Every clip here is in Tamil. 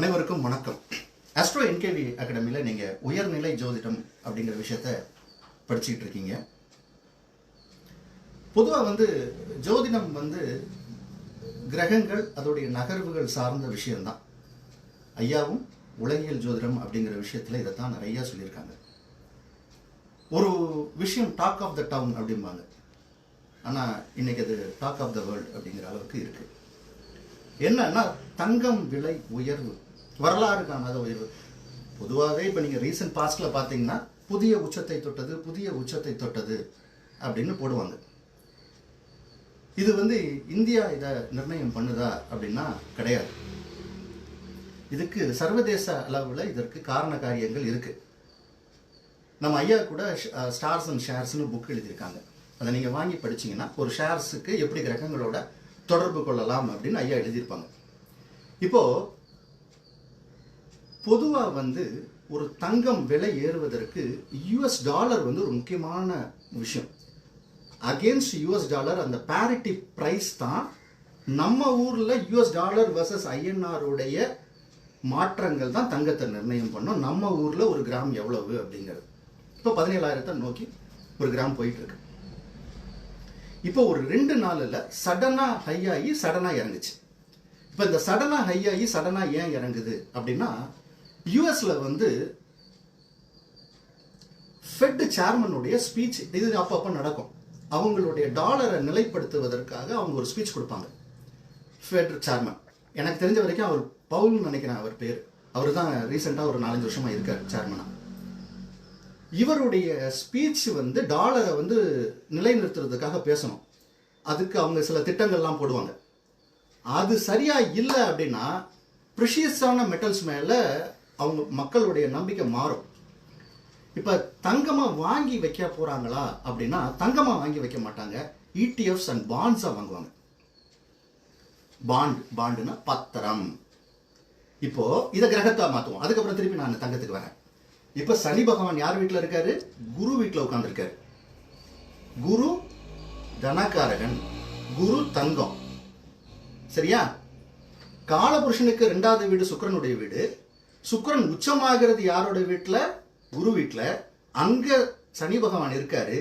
அனைவருக்கும் வணக்கம். ஆஸ்ட்ரோ என்கேவி அகாடமியில் நீங்கள் உயர்நிலை ஜோதிடம் அப்படிங்கிற விஷயத்த படிச்சுக்கிட்டு இருக்கீங்க. பொதுவாக வந்து ஜோதிடம் வந்து கிரகங்கள் அதோடைய நகர்வுகள் சார்ந்த விஷயம்தான். ஐயாவும் உலகியல் ஜோதிடம் அப்படிங்கிற விஷயத்தில் தான் நிறையா சொல்லியிருக்காங்க. ஒரு விஷயம் டாக் ஆஃப் த டவுன் அப்படிம்பாங்க. ஆனால் இன்னைக்கு அது டாக் ஆஃப் த வேர்ல்ட் அப்படிங்கிற அளவுக்கு இருக்குது என்னன்னா தங்கம் விலை உயர்வு. வரலாறு காணாத உயர்வு. பொதுவாகவே இப்போ நீங்கள் ரீசன்ட் பாஸ்டில் பார்த்தீங்கன்னா புதிய உச்சத்தை தொட்டது புதிய உச்சத்தை தொட்டது அப்படின்னு போடுவாங்க. இது வந்து இந்தியா இதை நிர்ணயம் பண்ணுதா அப்படின்னா கிடையாது. இதுக்கு சர்வதேச அளவில் இதற்கு காரண காரியங்கள் இருக்குது நம்ம ஐயா கூட ஸ்டார்ஸ் அண்ட் ஷேர்ஸ்னு புக் எழுதியிருக்காங்க. அதை நீங்கள் வாங்கி படிச்சீங்கன்னா ஒரு ஷேர்ஸுக்கு எப்படி கிரகங்களோட தொடர்பு கொள்ளலாம் அப்படின்னு ஐயா எழுதியிருப்பாங்க. இப்போ பொதுவாக வந்து ஒரு தங்கம் விலை ஏறுவதற்கு யூஎஸ் டாலர் வந்து ஒரு முக்கியமான விஷயம். அகேன்ஸ்ட் யூஎஸ் டாலர் அந்த பேரிட்டி ப்ரைஸ் தான் நம்ம ஊரில் யூஎஸ் டாலர் வர்சஸ் ஐஎன்ஆருடைய மாற்றங்கள் தான் தங்கத்தை நிர்ணயம் பண்ணோம். நம்ம ஊரில் ஒரு கிராம் எவ்வளவு அப்படிங்கிறது. இப்போ பதினேழாயிரத்தை நோக்கி ஒரு கிராம் போயிட்டுருக்கு. இப்போ ஒரு ரெண்டு நாளில் சடனாக ஹை ஆகி சடனாக இறங்குச்சு. இப்போ இந்த சடனாக ஹை ஆகி சடனாக ஏன் இறங்குது அப்படின்னா யூஎஸ்ல வந்து ஃபெட் சேர்மனுடைய ஸ்பீச் இது அப்பப்போ நடக்கும். அவங்களுடைய டாலரை நிலைப்படுத்துவதற்காக அவங்க ஒரு ஸ்பீச் கொடுப்பாங்க. ஃபெட் சேர்மன் எனக்கு தெரிஞ்ச வரைக்கும் அவர் பவுல்னு நினைக்கிறேன் அவர் பேர். அவர் தான் ரீசெண்டாக ஒரு நாலஞ்சு வருஷமாக இருக்கார் சேர்மனா இவருடைய ஸ்பீச் வந்து டாலரை வந்து நிலைநிறுத்துறதுக்காக பேசணும். அதுக்கு அவங்க சில திட்டங்கள்லாம் போடுவாங்க. அது சரியாக இல்லை அப்படின்னா ப்ரிஷியஸான மெட்டல்ஸ் மேலே அவங்க மக்களுடைய நம்பிக்கை மாறும். இப்ப தங்கமா வாங்கி வைக்க போறாங்களா அப்படின்னா தங்கமா வாங்கி வைக்க மாட்டாங்க. இடிஎஃப்ஸ் அண்ட் பாண்ட்ஸா வாங்குவாங்க. பாண்ட் பாண்டுனா பத்திரம். இப்போ இதை கிரகத்தை மாத்துவோம். அதுக்கப்புறம் திருப்பி நான் தங்கத்துக்கு வரேன். இப்ப சனி பகவான் யார் வீட்டில் இருக்காரு? குரு வீட்டில் உட்கார்ந்துருக்காரு. குரு தனகாரகன் குரு தங்கம். சரியா? காலபுருஷனுக்கு ரெண்டாவது வீடு சுக்கிரனுடைய வீடு. சுக்கரன் உச்சமாகிறது யாரோட வீட்டில்? குரு வீட்டில். அங்கே சனி பகவான் இருக்காரு.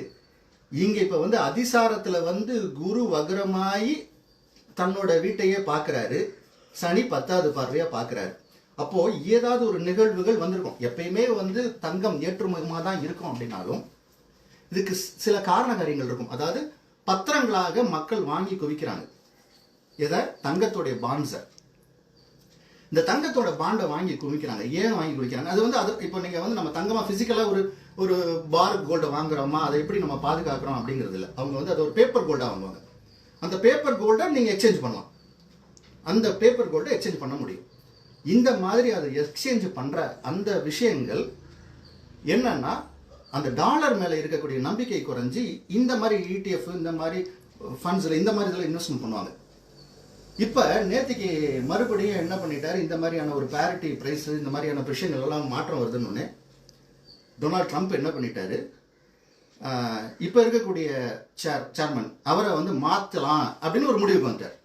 இங்கே இப்போ வந்து அதிசாரத்தில் வந்து குரு வக்ரமாயி தன்னோட வீட்டையே பார்க்குறாரு சனி பத்தாவது பார்வையாக பார்க்குறாரு அப்போது ஏதாவது ஒரு நிகழ்வுகள் வந்திருக்கும். எப்பயுமே வந்து தங்கம் ஏற்றுமுகமாக தான் இருக்கும் அப்படின்னாலும் இதுக்கு சில காரண காரியங்கள் இருக்கும். அதாவது பத்திரங்களாக மக்கள் வாங்கி குவிக்கிறாங்க. எதை? தங்கத்துடைய பாண்ட்ஸை இந்த தங்கத்தோட பாண்டை வாங்கி குவிக்கிறாங்க. ஏன் வாங்கி குவிக்கிறாங்க? அது வந்து அது இப்போ நீங்கள் வந்து நம்ம தங்கமாக ஃபிசிக்கலாக ஒரு ஒரு பார் கோல்டை வாங்குறோமா? அதை எப்படி நம்ம பாதுகாக்கிறோம் அப்படிங்கிறது இல்லை. அவங்க வந்து அது ஒரு பேப்பர் கோல்டாக வாங்குவாங்க. அந்த பேப்பர் கோல்டை நீங்கள் எக்ஸ்சேஞ்ச் பண்ணலாம். அந்த பேப்பர் கோல்டை எக்ஸ்சேஞ்ச் பண்ண முடியும். இந்த மாதிரி அதை எக்ஸ்சேஞ்ச் பண்ணுற அந்த விஷயங்கள் என்னன்னா அந்த டாலர் மேலே இருக்கக்கூடிய நம்பிக்கை குறைஞ்சி இந்த மாதிரி இடிஎஃப் இந்த மாதிரி ஃபண்ட்ஸில் இந்த மாதிரி இதில் இன்வெஸ்ட்மெண்ட் பண்ணுவாங்க. இப்ப நேத்திக்கு மறுபடியும் என்ன பண்ணிட்டாரு? இந்த மாதிரியான ஒரு பேரிட்டி பிரைஸ் இந்த மாதிரியான விஷயங்கள் எல்லாம் மாற்றம் வருதுன்னு டொனால்ட் ட்ரம்ப் என்ன பண்ணிட்டாரு? இப்போ இப்ப இருக்கக்கூடிய சேர் சேர்மன் அவரை வந்து மாத்தலாம் அப்படின்னு ஒரு முடிவுக்கு வந்தார்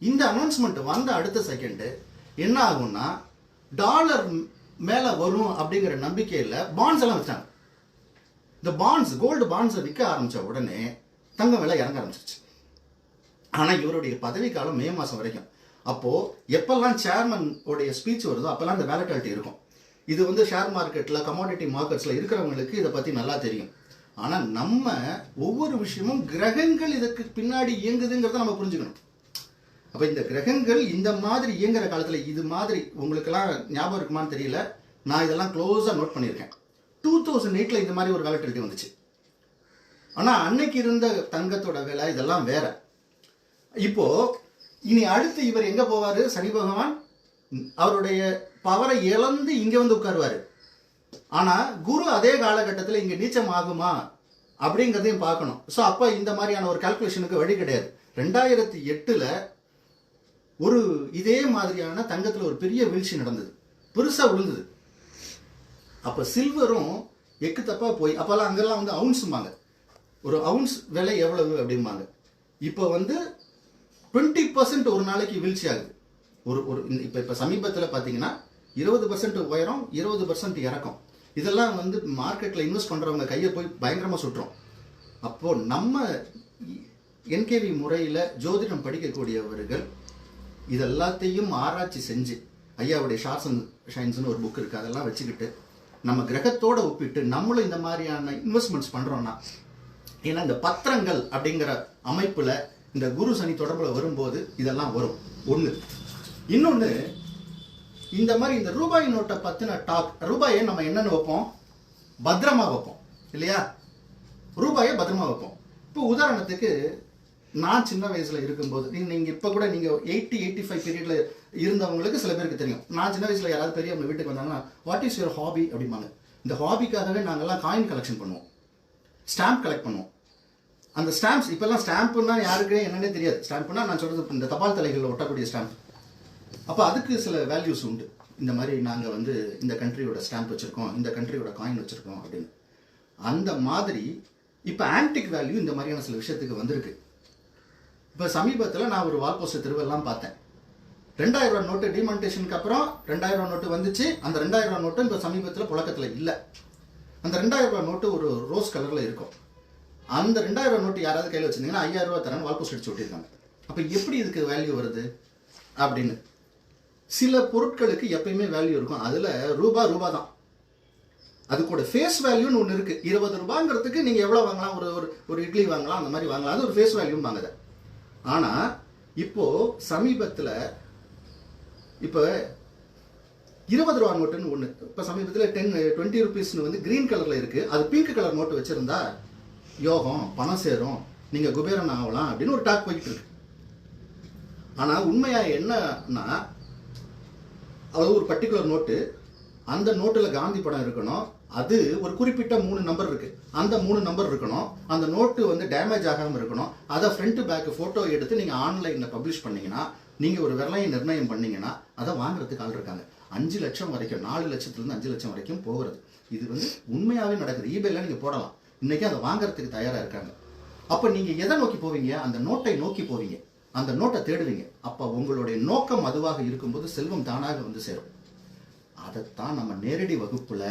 இந்த அனௌன்ஸ்மெண்ட் வந்த அடுத்த செகண்ட் என்ன ஆகும்னா டாலர் மேல வரும் அப்படிங்கிற நம்பிக்கையில பாண்ட்ஸ் எல்லாம் வச்சாங்க. இந்த பாண்ட்ஸ் கோல்டு பாண்ட்ஸை விற்க ஆரம்பிச்ச உடனே தங்கம் விலை இறங்க ஆரம்பிச்சிருச்சு. ஆனால் இவருடைய பதவி காலம் மே மாதம் வரைக்கும். அப்போது எப்பெல்லாம் சேர்மன் உடைய ஸ்பீச் வருதோ அப்போல்லாம் அந்த வேலட்டாலிட்டி இருக்கும். இது வந்து ஷேர் மார்க்கெட்டில் கமாடிட்டி மார்க்கெட்ஸில் இருக்கிறவங்களுக்கு இதை பற்றி நல்லா தெரியும். ஆனால் நம்ம ஒவ்வொரு விஷயமும் கிரகங்கள் இதற்கு பின்னாடி இயங்குதுங்கிறத நம்ம புரிஞ்சுக்கணும். அப்போ இந்த கிரகங்கள் இந்த மாதிரி இயங்குற காலத்தில் இது மாதிரி உங்களுக்கெல்லாம் ஞாபகம் இருக்குமான்னு தெரியல. நான் இதெல்லாம் க்ளோஸாக நோட் பண்ணியிருக்கேன். டூ தௌசண்ட் எயிட்டில் இந்த மாதிரி ஒரு வேலட்டிலிட்டி வந்துச்சு. ஆனால் அன்னைக்கு இருந்த தங்கத்தோட விலை இதெல்லாம் வேறு. இப்போ இனி அடுத்து இவர் எங்க போவாரு? சனி பகவான் அவருடைய பவரை இழந்து இங்க வந்து உட்காருவாரு. ஆனா குரு அதே காலகட்டத்தில் இங்க நீச்சம் ஆகுமா? அப்படிங்கிறதையும் பார்க்கணும். ஸோ அப்போ இந்த மாதிரியான ஒரு கால்குலேஷனுக்கு வழி கிடையாது. ரெண்டாயிரத்தி எட்டுல ஒரு இதே மாதிரியான தங்கத்தில் ஒரு பெரிய வீழ்ச்சி நடந்தது. பெருசாக விழுந்தது. அப்போ சில்வரும் எக்கு தப்பாக போய் அப்போல்லாம் அங்கெல்லாம் வந்து அவுன்ஸுமாங்க ஒரு அவுன்ஸ் விலை எவ்வளவு அப்படிம்பாங்க. இப்போ வந்து டுவெண்ட்டி பர்சன்ட் ஒரு நாளைக்கு வீழ்ச்சி ஆகுது. ஒரு ஒரு இந்த- இப்போ சமீபத்தில் பார்த்தீங்கன்னா இருபது பர்சன்ட் உயரம் இருபது பர்சன்ட் இறக்கம். இதெல்லாம் வந்து மார்க்கெட்டில் இன்வெஸ்ட் பண்ணுறவங்க கையை போய் பயங்கரமாக சுட்டுரும். அப்போது நம்ம என்கேவி முறையில் ஜோதிடம் படிக்கக்கூடியவர்கள் இதெல்லாத்தையும் ஆராய்ச்சி செஞ்சு ஐயாவுடைய ஷார்ட்ஸ் அண்ட் ஷைன்ஸ்னு ஒரு புக் இருக்குது அதெல்லாம் வச்சுக்கிட்டு நம்ம கிரகத்தோட ஒப்பிட்டு நம்மளும் இந்த மாதிரியான இன்வெஸ்ட்மெண்ட்ஸ் பண்ணுறோன்னா ஏன்னா இந்த பத்திரங்கள் அப்படிங்கிற அமைப்பில் இந்த குரு சனி தொடர்பில் வரும்போது இதெல்லாம் வரும். ஒன்று இன்னொன்று இந்த மாதிரி இந்த ரூபாய் நோட்டை பற்றின டாக் ரூபாயை நம்ம என்னென்னு வைப்போம்? பத்திரமா வைப்போம். இல்லையா? ரூபாயை பத்திரமா வைப்போம். இப்போ உதாரணத்துக்கு நான் சின்ன வயசில் இருக்கும்போது நீங்கள் நீங்கள் இப்போ கூட நீங்கள் எயிட்டி எயிட்டி ஃபைவ் பீரியடில் இருந்தவங்களுக்கு சில பேருக்கு தெரியும். நான் சின்ன வயசில் யாராவது பெரியவங்க வீட்டுக்கு வந்தாங்கன்னா வாட் இஸ் யுவர் ஹாபி அப்படிம்பாங்க. இந்த ஹாபிக்காகவே நாங்கள்லாம் காயின் கலெக்ஷன் பண்ணுவோம். ஸ்டாம்ப் கலெக்ட் பண்ணுவோம். அந்த ஸ்டாம்ப்ஸ் இப்போல்லாம் ஸ்டாம்ப்புன்னா யாருக்கு என்னன்னே தெரியாது. ஸ்டாம்ப்னா நான் சொல்கிறது இந்த தபால் தலைகளில் ஒட்டக்கூடிய ஸ்டாம்ப் அப்போ அதுக்கு சில வேல்யூஸ் உண்டு. இந்த மாதிரி நாங்கள் வந்து இந்த கண்ட்ரியோட ஸ்டாம்ப் வச்சுருக்கோம் இந்த கண்ட்ரியோட காயின் வச்சுருக்கோம் அப்படின்னு. அந்த மாதிரி இப்போ ஆன்டிக் வேல்யூ இந்த மாதிரியான சில விஷயத்துக்கு வந்திருக்கு. இப்போ சமீபத்தில் நான் ஒரு வால்போஸ்ட் திருவெல்லாம் பார்த்தேன். ரெண்டாயிரம் ரூபா நோட்டு டிமானிட்டேஷனுக்கு அப்புறம் ரெண்டாயிரம் ரூபா நோட்டு வந்துச்சு. அந்த ரெண்டாயிரம் ரூபா நோட்டு இப்போ சமீபத்தில் புழக்கத்தில் இல்லை. அந்த ரெண்டாயிரம் ரூபா நோட்டு ஒரு ரோஸ் கலரில் இருக்கும். அந்த ரெண்டாயிரம் ரூபா நோட்டு யாராவது கையில் வச்சிருந்தீங்கன்னா ஐயாயிரம் ரூபா தரேன் வால்போஸ்ட் அடிச்சு விட்டிருக்காங்க அப்போ எப்படி இதுக்கு வேல்யூ வருது? அப்படின்னு. சில பொருட்களுக்கு எப்பயுமே வேல்யூ இருக்கும். அதில் ரூபா ரூபா தான். அதுக்கூட ஃபேஸ் வேல்யூன்னு ஒன்று இருக்குது இருபது ரூபாங்கிறதுக்கு நீங்கள் எவ்வளோ வாங்கலாம்? ஒரு ஒரு ஒரு இட்லி வாங்கலாம் அந்த மாதிரி வாங்கலாம். அது ஒரு ஃபேஸ் வேல்யூன்னு வாங்குது. ஆனால் இப்போது சமீபத்தில் இப்போ இருபது ரூபா நோட்டுன்னு ஒன்று இப்போ சமீபத்தில் டென் டுவெண்ட்டி ருபீஸ்னு வந்து கிரீன் கலரில் இருக்குது அது பிங்க் கலர் நோட்டு வச்சுருந்தா யோகம் பணம் சேரும் நீங்கள் குபேரன் ஆகலாம் அப்படின்னு ஒரு டாக் போய்கிட்டு இருக்கு. ஆனால் உண்மையாக என்னன்னா அதாவது ஒரு பர்டிகுலர் நோட்டு அந்த நோட்டில் காந்தி படம் இருக்கணும். அது ஒரு குறிப்பிட்ட மூணு நம்பர் இருக்கு. அந்த மூணு நம்பர் இருக்கணும். அந்த நோட்டு வந்து டேமேஜ் ஆகாமல் இருக்கணும். அதை ஃப்ரண்ட் பேக் ஃபோட்டோ எடுத்து நீங்கள் ஆன்லைனில் பப்ளிஷ் பண்ணீங்கன்னா நீங்கள் ஒரு விலையை நிர்ணயம் பண்ணீங்கன்னா அதை வாங்குறதுக்கு ஆள் இருக்காங்க. அஞ்சு லட்சம் வரைக்கும் நாலு லட்சத்துலேருந்து அஞ்சு லட்சம் வரைக்கும் போகிறது. இது வந்து உண்மையாகவே நடக்குது. ஈபேல நீங்கள் போடலாம். இன்னைக்கு அதை வாங்குறதுக்கு தயாராக இருக்காங்க. அப்போ நீங்கள் எதை நோக்கி போவீங்க? அந்த நோட்டை நோக்கி போவீங்க. அந்த நோட்டை தேடுவீங்க. அப்போ உங்களுடைய நோக்கம் அதுவாக இருக்கும்போது செல்வம் தானாக வந்து சேரும். அதைத்தான் நம்ம நேரடி வகுப்பில்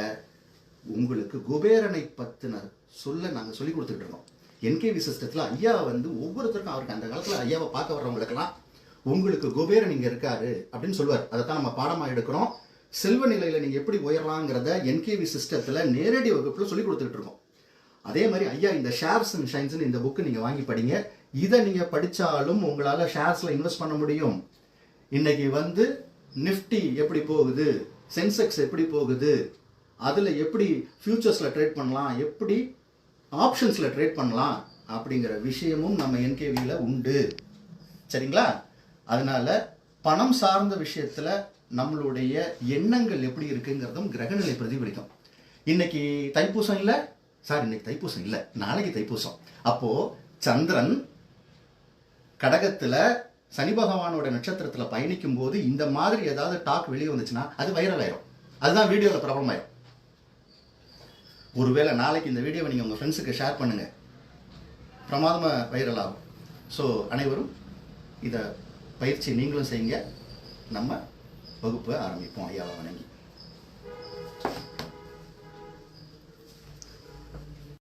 உங்களுக்கு குபேரனை பற்றின சொல்ல நாங்கள் சொல்லி கொடுத்துட்டு இருக்கோம் என்கேவி சிஸ்டத்தில் ஐயா வந்து ஒவ்வொருத்தருக்கும் அவருக்கு அந்த காலத்தில் ஐயாவை பார்க்க வர்றவங்களுக்கெல்லாம் உங்களுக்கு குபேரன் இங்கே இருக்காரு அப்படின்னு சொல்லுவார். அதைத்தான் நம்ம பாடமாக எடுக்கிறோம். செல்வ நிலையில் நீங்கள் எப்படி உயரலாங்கிறத என்கேவி சிஸ்டத்தில் நேரடி வகுப்பில் சொல்லி கொடுத்துட்டு இருக்கோம். அதே மாதிரி ஐயா இந்த ஷேர்ஸ் அண்ட் ஷைன்ஸ் இந்த புக்கு நீங்க வாங்கி படிங்க. இதை நீங்க படிச்சாலும் உங்களால ஷேர்ஸ்ல இன்வெஸ்ட் பண்ண முடியும். இன்னைக்கு வந்து நிஃப்டி எப்படி போகுது? சென்செக்ஸ் எப்படி போகுது? அதில் எப்படி ஃபியூச்சர்ஸில் ட்ரேட் பண்ணலாம்? எப்படி ஆப்ஷன்ஸில் ட்ரேட் பண்ணலாம்? அப்படிங்கிற விஷயமும் நம்ம என்கேவியில் உண்டு. சரிங்களா? அதனால் பணம் சார்ந்த விஷயத்தில் நம்மளுடைய எண்ணங்கள் எப்படி இருக்குங்கிறதும் கிரகநிலை பிரதிபலிக்கும். இன்னைக்கு தைப்பூசம் இல்லை? சார் இன்னைக்கு தைப்பூசம் இல்லை. நாளைக்கு தைப்பூசம். அப்போ சந்திரன் கடகத்தில் சனி பகவானோட நட்சத்திரத்தில் பயணிக்கும் போது இந்த மாதிரி ஏதாவது டாக் வெளியே வந்துச்சுன்னா அது வைரல் ஆயிரும். அதுதான் வீடியோல பிரபலமாயிரும். ஒருவேளை நாளைக்கு இந்த வீடியோவை நீங்க உங்க ஃப்ரெண்ட்ஸுக்கு ஷேர் பண்ணுங்க. பிரமாதமாக வைரல் ஆகும். ஸோ அனைவரும் இதை பயிற்சி நீங்களும் செய்யுங்க. நம்ம வகுப்பை ஆரம்பிப்போம். ஐயாவை வணங்கி.